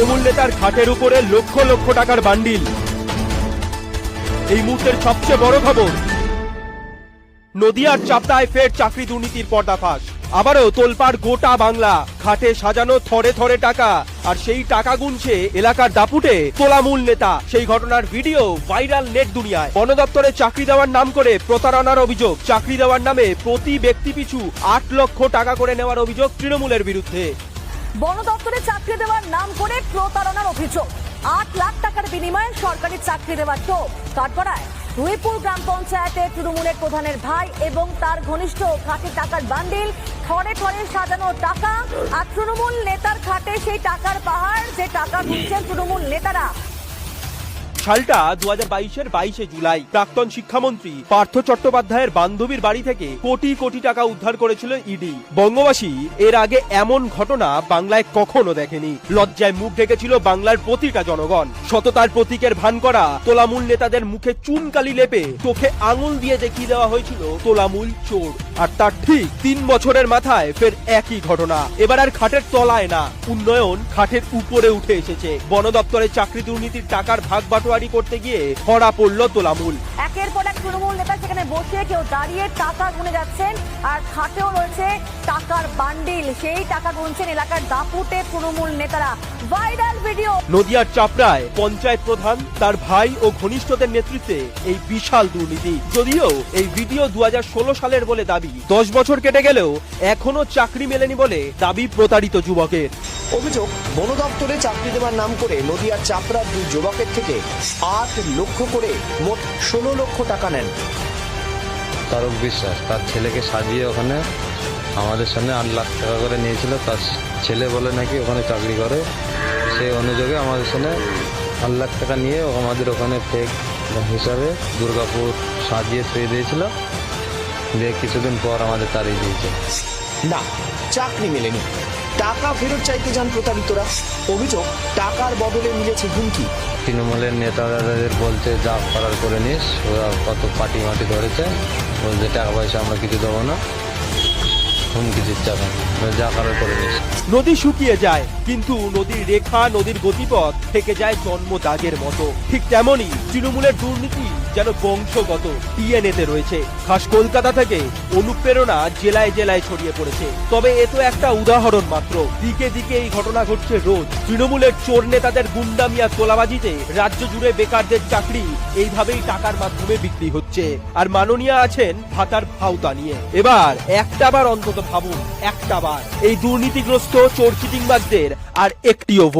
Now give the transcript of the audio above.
তৃণমূল নেতার খাটের উপরে লক্ষ লক্ষ টাকার বান্ডিল। এই মুহূর্তের সবচেয়ে বড় খবর, নদিয়ার চাপটায় ফের চাকরি দুর্নীতির পর্দাফাশ। আবারও তোলপাড় গোটা বাংলা, খাটে সাজানো থরে থরে টাকা, আর সেই টাকা গুনছে এলাকার দাপুটে তোলামূল নেতা। সেই ঘটনার ভিডিও ভাইরাল নেট দুনিয়ায়। বন দপ্তরে চাকরি দেওয়ার নাম করে প্রতারণার অভিযোগ। চাকরি দেওয়ার নামে প্রতি ব্যক্তি পিছু আট লক্ষ টাকা করে নেওয়ার অভিযোগ তৃণমূলের বিরুদ্ধে। বন দপ্তরে চাকরি দেওয়ার নাম করে প্রতারণার অভিযোগ। আট লাখ টাকার বিনিময়ে সরকারি চাকরি দেওয়ার টোপ। কাঠপাড়ায় রুইপুর গ্রাম পঞ্চায়েতে তৃণমূলের প্রধানের ভাই এবং তার ঘনিষ্ঠ খাটে টাকার বান্ডিল থরে থরে সাজানো টাকা, আর তৃণমূল নেতার খাটে সেই টাকার পাহাড়, যে টাকা দিচ্ছেন তৃণমূল নেতারা। সালটা দু হাজার বাইশের বাইশে জুলাই। প্রাক্তন শিক্ষামন্ত্রী পার্থ চট্টোপাধ্যায়ের বান্ধবীর বাড়ি থেকে কোটি কোটি টাকা উদ্ধার করেছিল ইডি। বঙ্গবাসী এর আগে এমন ঘটনা বাংলায় কখনো দেখেনি। লজ্জায় মুখ ঢেকেছিল বাংলার প্রতিটা জনগণ। সততার প্রতীকের ভান করা তোলামূল নেতাদের মুখে চুনকালি লেপে চোখে আঙুল দিয়ে দেখিয়ে দেওয়া হয়েছিল তোলামূল চোর। আর তার ঠিক তিন বছরের মাথায় ফের একই ঘটনা। এবার আর খাটের তলায় না। উন্নয়ন খাটের উপরে উঠে এসেছে। বন দপ্তরে চাকরি দুর্নীতির টাকার ভাগ বাটোয়ারি করতে গিয়ে ধরা পড়ল তোলামূল। একের পর এক তৃণমূল নেতা সেখানে বসে কেউ দাঁড়িয়ে টাকা গুনে যাচ্ছেন আর খাটেও রয়েছে টাকার বান্ডিল। সেই টাকা গুনছেন এলাকার দাপুটে তৃণমূল নেতারা। Viral video. নদিয়ার চাপড়ায় পঞ্চায়েত প্রধান তার ভাই ও ঘনিষ্ঠদের নেতৃত্বে এই বিশাল দুর্নীতি। যদিও এই ভিডিও দু হাজার ষোলো সালের বলে দাবি। দশ বছর কেটে গেলেও এখনও চাকরি মেলেনি বলে দাবি প্রতারিত যুবকের। অভিযোগ বন দপ্তরে চাকরি দেওয়ার নাম করে নদিয়ার চাপড়ার দুই যুবকের থেকে আট লক্ষ করে মোট ষোলো লক্ষ টাকা নেন। তারক বিশ্বাস তার ছেলেকে সাজিয়ে ওখানে আমাদের সামনে আট লাখ টাকা করে নিয়েছিল। তার ছেলে বলে নাকি ওখানে চাকরি করে। সেই অনুযোগে আমাদের সামনে আট লাখ টাকা নিয়ে আমাদের ওখানে ফেক হিসাবে দুর্গাপুর সাজিয়ে থুয়ে দিয়েছিল। দিয়ে কিছুদিন পর আমাদের তাড়িয়ে দিয়েছে। না চাকরি মেলেনি। টাকা ফেরত চাইতে যান প্রতারিতরা। অভিযোগ, টাকার বদলে মিলেছে হুমকি। তৃণমূলের নেতাদের বলতে যা করার করে নিস, ওরা কত পাটি মাটি ধরেছে, বলছে টাকা পয়সা আমরা কিছু দেবো না। হুমকি দিচ্ছে করে নদী শুকিয়ে যায়, কিন্তু নদীর রেখা, নদীর গতিপথ থেকে যায় জন্ম দাগের মতো। ঠিক তেমনি তৃণমূলের দুর্নীতি যেন বংশগত রয়েছে। খাস কলকাতা থেকে অনুপ্রেরণা জেলায় জেলায় ছড়িয়ে পড়েছে। তবে এ তো একটা উদাহরণ মাত্র। দিকে দিকে এই ঘটনা ঘটছে রোজ। তৃণমূলের চোর নেতাদের গুন্ডামিয়া তোলাবাজিতে রাজ্য জুড়ে বেকারদের চাকরি, এইভাবেই টাকার মাধ্যমে বিক্রি হচ্ছে। আর মাননীয়া আছেন ভাতার ভাওতা নিয়ে। এবার একটা বার অন্তত ভাবুন একটা বার। এই দুর্নীতিগ্রস্ত চোর চিটিংবাজদের আর একটিও ভোট